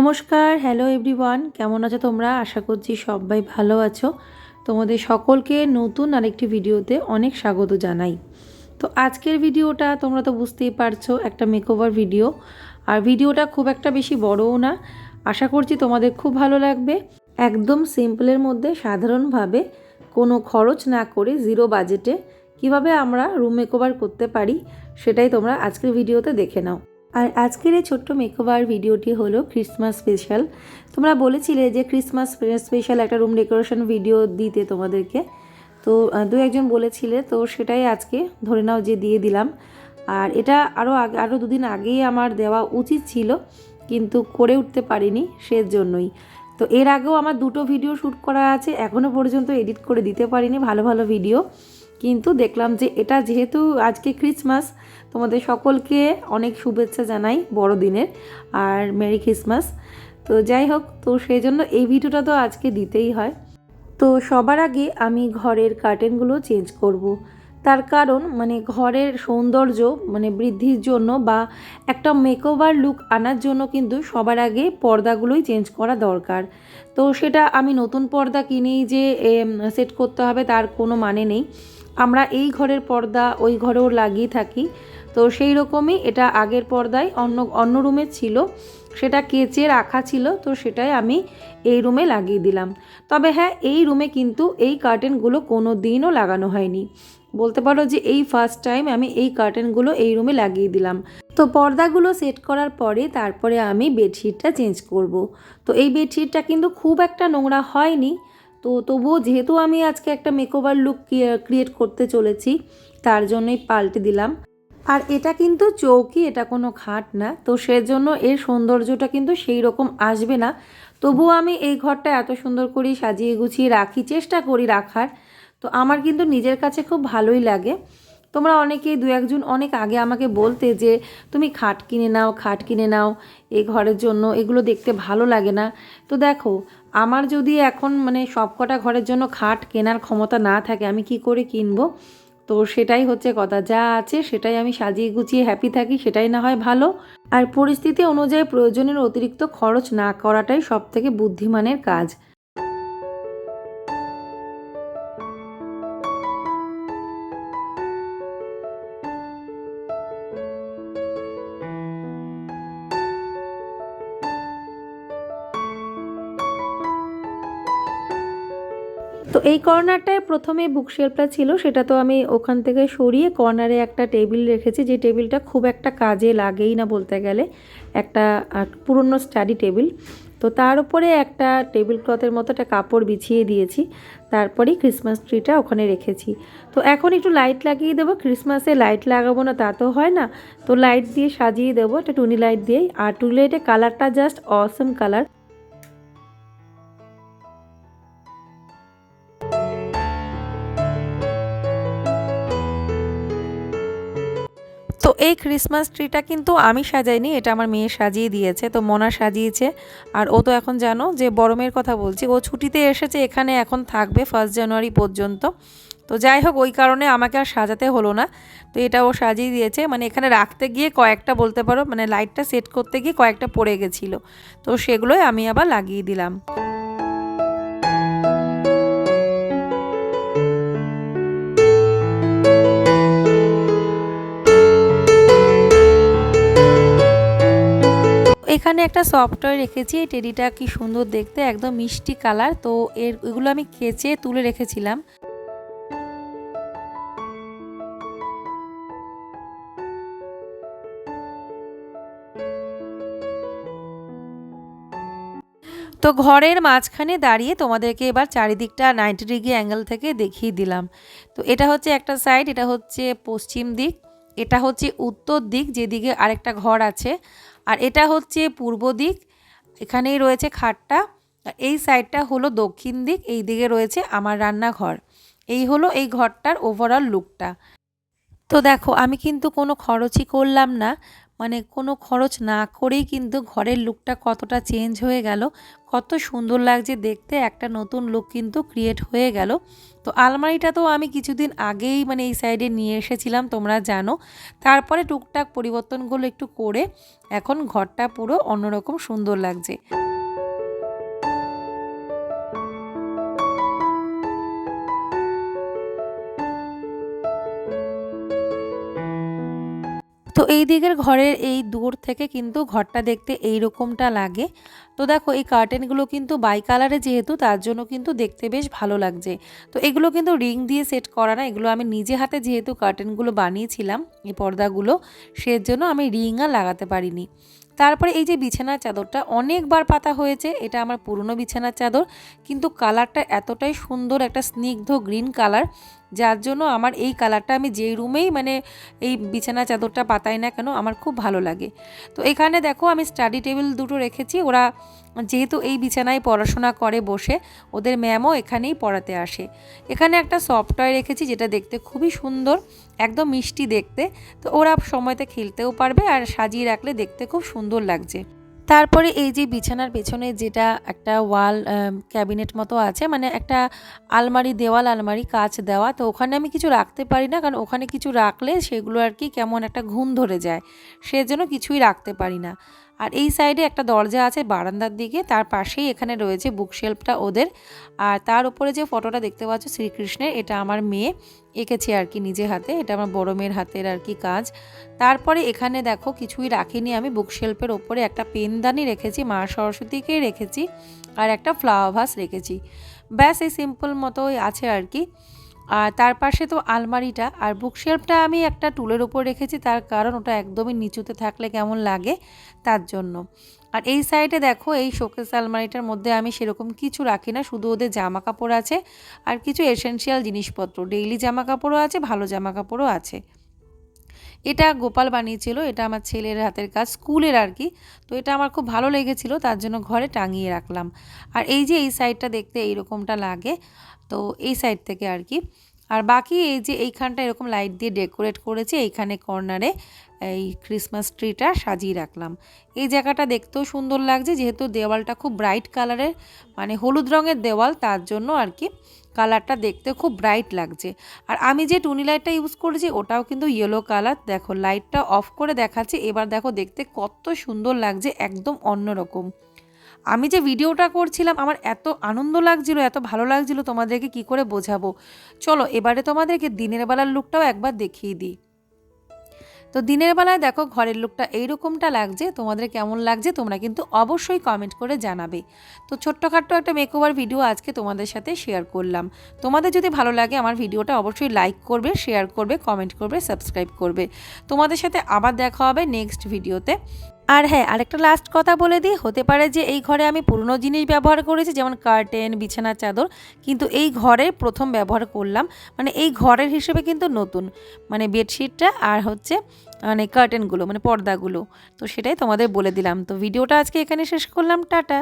নমস্কার hello everyone কেমন আছো তোমরা? আশা করছি সবাই ভালো আছো। তোমাদের সকলকে নতুন আরেকটি ভিডিওতে অনেক স্বাগত জানাই। তো আজকের ভিডিওটা তোমরা তো বুঝতেই পারছ, একটা মেকওভার ভিডিও আর ভিডিওটা খুব একটা বেশি বড়ও না। আশা করছি তোমাদের খুব ভালো লাগবে। একদম সিম্পলের মধ্যে সাধারণভাবে কোনো খরচ না করে জিরো বাজেটে কীভাবে আমরা রুম মেকওভার করতে পারি, সেটাই তোমরা আজকের ভিডিওতে দেখে নাও। আর আজকের এই ছোট্ট মেকওভার ভিডিওটি হলো ক্রিসমাস স্পেশাল তোমরা বলেছিলে যে ক্রিসমাস স্পেশাল একটা রুম ডেকোরেশন ভিডিও দিতে তোমাদেরকে। তো দু একজন বলেছিলে, তো সেটাই আজকে ধরে নাও যে দিয়ে দিলাম। আর এটা আরও আগে আরও দুদিন আগেই আমার দেওয়া উচিত ছিল, কিন্তু করে উঠতে পারিনি সেজন্যই। তো এর আগেও আমার দুটো ভিডিও শ্যুট করা আছে এখনও পর্যন্ত এডিট করে দিতে পারিনি, ভালো ভালো ভিডিও কিন্তু দেখলাম যে এটা যেহেতু আজকে ক্রিসমাস তোমাদের সকলকে অনেক শুভেচ্ছা জানাই বড়দিনের আর মেরি ক্রিসমাস তো যাই হোক, তো সেই জন্য এই ভিডিওটা তো আজকে দিতেই হয়। তো সবার আগে আমি ঘরের কার্টেনগুলো চেঞ্জ করব। তার কারণ মানে ঘরের সৌন্দর্য মানে বৃদ্ধির জন্য বা একটা মেকওভার লুক আনার জন্য কিন্তু সবার আগে পর্দাগুলোই চেঞ্জ করা দরকার। তো সেটা আমি নতুন পর্দা কিনেই যে সেট করতে হবে, তার কোনো মানে নেই। আমরা এই ঘরের পর্দা ওই ঘরেও লাগিয়ে থাকি। তো সেই রকমই এটা আগের পর্দায় অন্য অন্য রুমে ছিল। সেটা কেচে রাখা ছিল, তো সেটাই আমি এই রুমে লাগিয়ে দিলাম। তবে হ্যাঁ এই রুমে কিন্তু এই কার্টেনগুলো কোনো দিনও লাগানো হয়নি। বলতে পারো যে এই ফার্স্ট টাইম আমি এই কার্টেনগুলো এই রুমে লাগিয়ে দিলাম। তো পর্দাগুলো সেট করার পরে তারপরে আমি বেডশিটটা চেঞ্জ করব। তো এই বেডশিটটা কিন্তু খুব একটা নোংরা হয়নি। তো তবুও যেহেতু আমি আজকে একটা মেকওভার লুক ক্রিয়েট করতে চলেছি, তার জন্যই পাল্টে দিলাম। আর এটা কিন্তু চৌকি, এটা কোনো খাট না, তো সেজন্য এর সৌন্দর্যটা কিন্তু সেই রকম আসবে না। তবুও আমি এই ঘরটা এত সুন্দর করে সাজিয়ে গুছিয়ে রাখি, চেষ্টা করি রাখার। তো আমার কিন্তু নিজের কাছে খুব ভালোই লাগে। তোমরা অনেকেই, দু একজন অনেক আগে আমাকে বলতে যে, তুমি খাট কিনে নাও, খাট কিনে নাও, এই ঘরের জন্য, এগুলো দেখতে ভালো লাগে না। তো দেখো আমার যদি এখন মানে সবকটা ঘরের জন্য খাট কেনার ক্ষমতা না থাকে, আমি কি করে কিনবো? তো সেটাই হচ্ছে কথা। যা আছে সেটাই আমি সাজিয়ে গুছিয়ে হ্যাপি থাকি, সেটাই না হয় ভালো। আর পরিস্থিতি অনুযায়ী প্রয়োজনের অতিরিক্ত খরচ না করাটাই সব থেকে বুদ্ধিমানের কাজ। তো এই কর্নারটায় প্রথমে বুকশেলফটা ছিল, সেটা তো আমি ওখান থেকে সরিয়ে কর্নারে একটা টেবিল রেখেছি, যে টেবিলটা খুব একটা কাজে লাগেই না বলতে গেলে, একটা পুরনো স্টাডি টেবিল তো তার উপরে একটা টেবিল ক্লথের মতো একটা কাপড় বিছিয়ে দিয়েছি, তারপরেই ক্রিসমাস ট্রিটা ওখানে রেখেছি। তো এখন একটু লাইট লাগিয়ে দেবো ক্রিসমাসে লাইট লাগাবো না তা তো হয় না, তো লাইট দিয়ে সাজিয়ে দেবো, একটা টুনি লাইট দিয়েই। আর টুনি লাইটের কালারটা জাস্ট অসম কালার এই ক্রিসমাস ট্রিটা কিন্তু আমি সাজাইনি, এটা আমার মেয়ে সাজিয়ে দিয়েছে, তো মোনা সাজিয়েছে। আর ও তো এখন জানো যে বড় মেয়ের কথা বলছি, ও ছুটিতে এসেছে, এখানে এখন থাকবে ফার্স্ট জানুয়ারি পর্যন্ত। তো যাই হোক, ওই কারণে আমাকে আর সাজাতে হলো না। তো এটা ও সাজিয়ে দিয়েছে মানে এখানে রাখতে গিয়ে কয়েকটা বলতে পারো মানে লাইটটা সেট করতে গিয়ে কয়েকটা পড়ে গেছিল। তো সেগুলোই আমি আবার লাগিয়ে দিলাম। এখানে একটা সফটওয়্যার রেখেছি, এই টেডিটা কি সুন্দর দেখতে, একদম মিষ্টি কালার তো এর, এগুলো আমি কেচে তুলে রেখেছিলাম। তো ঘরের মাঝখানে দাঁড়িয়ে তোমাদেরকে এবার চারিদিকটা নাইনটি ডিগ্রি অ্যাঙ্গেল থেকে দেখিয়ে দিলাম। তো এটা হচ্ছে একটা সাইড এটা হচ্ছে পশ্চিম দিক, এটা হচ্ছে উত্তর দিক, যেদিকে আরেকটা ঘর আছে। আর এটা হচ্ছে পূর্ব দিক, এখানেই রয়েছে খাটটা। এই সাইডটা হলো দক্ষিণ দিক, এই দিকে রয়েছে আমার রান্নাঘর। এই হলো এই ঘরটার ওভারঅল লুকটা তো দেখো, আমি কিন্তু কোনো খরচই করলাম না। মানে কোনো খরচ না করেই কিন্তু ঘরের লুকটা কতটা চেঞ্জ হয়ে গেল, কত সুন্দর লাগছে দেখতে, একটা নতুন লুক কিন্তু ক্রিয়েট হয়ে গেল। তো আলমারিটা তো আমি কিছুদিন আগেই মানে এই সাইডে নিয়ে এসেছিলাম, তোমরা জানো। তারপরে টুকটাক পরিবর্তনগুলো একটু করে এখন ঘরটা পুরো অন্যরকম সুন্দর লাগছে। তো এই দিকের ঘরের এই দূর থেকে কিন্তু ঘরটা দেখতে এই রকমটা লাগে। তো দেখো, এই কার্টেনগুলো কিন্তু বাই কালারে যেহেতু, তার জন্য কিন্তু দেখতে বেশ ভালো লাগছে। তো এগুলো কিন্তু রিং দিয়ে সেট করা না, এগুলো আমি নিজে হাতে যেহেতু কার্টেনগুলো বানিয়েছিলাম, এই পর্দাগুলো, সেজন্য আমি রিং আর লাগাতে পারিনি। তারপরে এই যে বিছানার চাদরটা, অনেকবার পাতা হয়েছে, এটা আমার পুরনো বিছানার চাদর, কিন্তু কালারটা এতটাই সুন্দর, একটা স্নিগ্ধ গ্রিন কালার যার জন্য আমার এই কালারটা আমি যেই রুমেই মানে এই বিছানা চাদরটা পাতাই না কেন আমার খুব ভালো লাগে। তো এখানে দেখো আমি স্টাডি টেবিল দুটো রেখেছি, ওরা যেহেতু এই বিছানায় পড়াশোনা করে বসে, ওদের ম্যামও এখানেই পড়াতে আসে। এখানে একটা সফটওয়্যার রেখেছি যেটা দেখতে খুবই সুন্দর, একদম মিষ্টি দেখতে, তো ওরা সময়তে খেলতেও পারবে আর সাজিয়ে রাখলে দেখতে খুব সুন্দর লাগছে। তারপরে এই যে বিছানার পেছনে যেটা একটা ওয়াল ক্যাবিনেট মতো আছে মানে একটা আলমারি, দেওয়াল, আলমারি, কাচ দেওয়া, তো ওখানে আমি কিছু রাখতে পারি না, কারণ ওখানে কিছু রাখলে সেগুলো আর কি কেমন একটা ঘুম ধরে যায়, সেজন্য কিছুই রাখতে পারি না। আর এই সাইডে একটা দরজা আছে বারান্দার দিকে, তার পাশেই এখানে রয়েছে বুকশেলফটা ওদের। আর তার উপরে যে ফটোটা দেখতে পাচ্ছ শ্রীকৃষ্ণের, এটা আমার মেয়ে এঁকেছে আর কি নিজে হাতে, এটা আমার বড় মেয়ের হাতের আর কি কাজ। তারপরে এখানে দেখো কিছুই রাখিনি আমি, বুকশেলফের ওপরে একটা পেনদানি রেখেছি, মা সরস্বতীকেই রেখেছি, আর একটা ফ্লাওয়ার ভাস রেখেছি। ব্যাস এই সিম্পল মতোই আছে আর কি। আর তার পাশে তো আলমারিটা, আর বুকশেলফটা আমি একটা টুলের উপর রেখেছি, তার কারণ ওটা একদমই নিচুতে থাকলে কেমন লাগে তার জন্য। আর এই সাইডে দেখো, এই শোকেস আলমারিটার মধ্যে আমি সেরকম কিছু রাখি না, শুধু ওদের জামা কাপড় আছে আর কিছু এসেন্সিয়াল জিনিসপত্র। ডেইলি জামা কাপড়ও আছে, ভালো জামা কাপড়ও আছে। এটা গোপাল বানিয়েছিল, এটা আমার ছেলের হাতের কাজ, স্কুলের আর কি। তো এটা আমার খুব ভালো লেগেছিল, তার জন্য ঘরে টাঙিয়ে রাখলাম। আর এই যে এই সাইডটা দেখতে এইরকমটা লাগে, তো এই সাইড থেকে আর কি। আর বাকি এই যে এইখানটা এরকম লাইট দিয়ে ডেকোরেট করেছি, এইখানে কর্নারে এই ক্রিসমাস ট্রিটা সাজিয়ে রাখলাম। এই জায়গাটা দেখতেও সুন্দর লাগছে, যেহেতু দেওয়ালটা খুব ব্রাইট কালারের মানে হলুদ রঙের দেওয়াল, তার জন্য আর কি কালারটা দেখতে খুব ব্রাইট লাগছে। আর আমি যে টুনি লাইটটা ইউজ করেছি, ওটাও কিন্তু ইয়েলো কালার দেখো লাইটটা অফ করে দেখাচ্ছে, এবার দেখো দেখতে কত সুন্দর লাগছে, একদম অন্যরকম। আমি যে ভিডিওটা করছিলাম, আমার এত আনন্দ লাগছিল, এত ভালো লাগছিল তোমাদেরকে কি করে বোঝাবো। চলো, এবারে তোমাদেরকে দিনের বেলার লুকটাও একবার দেখিয়ে দিই। তো দিনের বেলায় দেখো, ঘরের লুকটা এইরকমটা লাগছে, তোমাদের কেমন লাগছে তোমরা কিন্তু অবশ্যই কমেন্ট করে জানাবে। তো ছোট্টখাট্ট একটা মেকওভার ভিডিও আজকে তোমাদের সাথে শেয়ার করলাম। তোমাদের যদি ভালো লাগে আমার ভিডিওটা অবশ্যই লাইক করবে শেয়ার করবে কমেন্ট করবে সাবস্ক্রাইব করবে। তোমাদের সাথে আবার দেখা হবে নেক্সট ভিডিওতে আর হ্যাঁ আরেকটা লাস্ট কথা বলে দিই, হতে পারে যে এই ঘরে আমি পুরনো জিনিস ব্যবহার করেছি, যেমন কার্টেন বিছানার চাদর, কিন্তু এই ঘরে প্রথম ব্যবহার করলাম মানে এই ঘরের হিসেবে কিন্তু নতুন মানে বেডশিটটা আর হচ্ছে মানে কার্টেনগুলো মানে পর্দাগুলো। তো সেটাই তোমাদের বলে দিলাম। তো ভিডিওটা আজকে এখানে শেষ করলাম, টাটা।